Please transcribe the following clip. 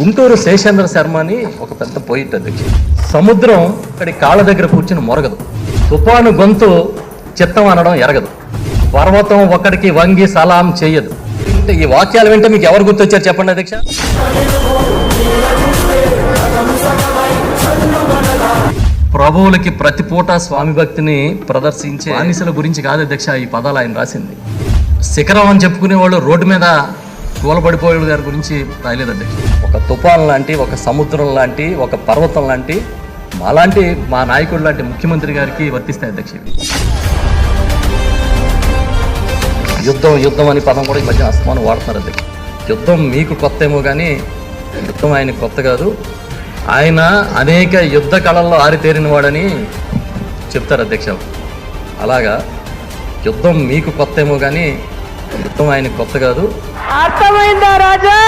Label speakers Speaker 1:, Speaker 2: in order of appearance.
Speaker 1: గుంటూరు శేషేంద్ర శర్మ అని ఒక పెద్ద పోయిట్ అధ్యక్ష సముద్రం ఇక్కడి కాళ్ళ దగ్గర కూర్చుని మొరగదు. తుఫాను గొంతు చిత్తం అనడం ఎరగదు. పర్వతం ఒక్కడికి వంగి సలాం చేయదు. అంటే ఈ వాక్యాలు వింటే మీకు ఎవరు గుర్తొచ్చారు చెప్పండి అధ్యక్ష? ప్రభువులకి ప్రతి పూట స్వామి భక్తిని ప్రదర్శించే బానిసల గురించి కాదు అధ్యక్ష ఈ పదాలు ఆయన రాసింది. శిఖరం అని చెప్పుకునే వాళ్ళు రోడ్డు మీద కూలబడిపోయే దాని గురించి రాయలేదండి. ఒక తుఫాన్ లాంటి ఒక సముద్రం లాంటి ఒక పర్వతం లాంటి మాలాంటి మా నాయకుడు లాంటి ముఖ్యమంత్రి గారికి వర్తిస్తాయి అధ్యక్ష. యుద్ధం యుద్ధం అనే పదం కూడా ఈ మధ్య అస్తమానం వాడుతున్నారు అధ్యక్ష. యుద్ధం మీకు కొత్త ఏమో కానీ యుద్ధం ఆయన కొత్త కాదు. ఆయన అనేక యుద్ధ కళల్లో ఆరితేరిన వాడని చెప్తారు అధ్యక్ష. అలాగా యుద్ధం మీకు కొత్త ఏమో కానీ మొత్తం ఆయన కొత్త కాదు.
Speaker 2: అర్థమైందా రాజా?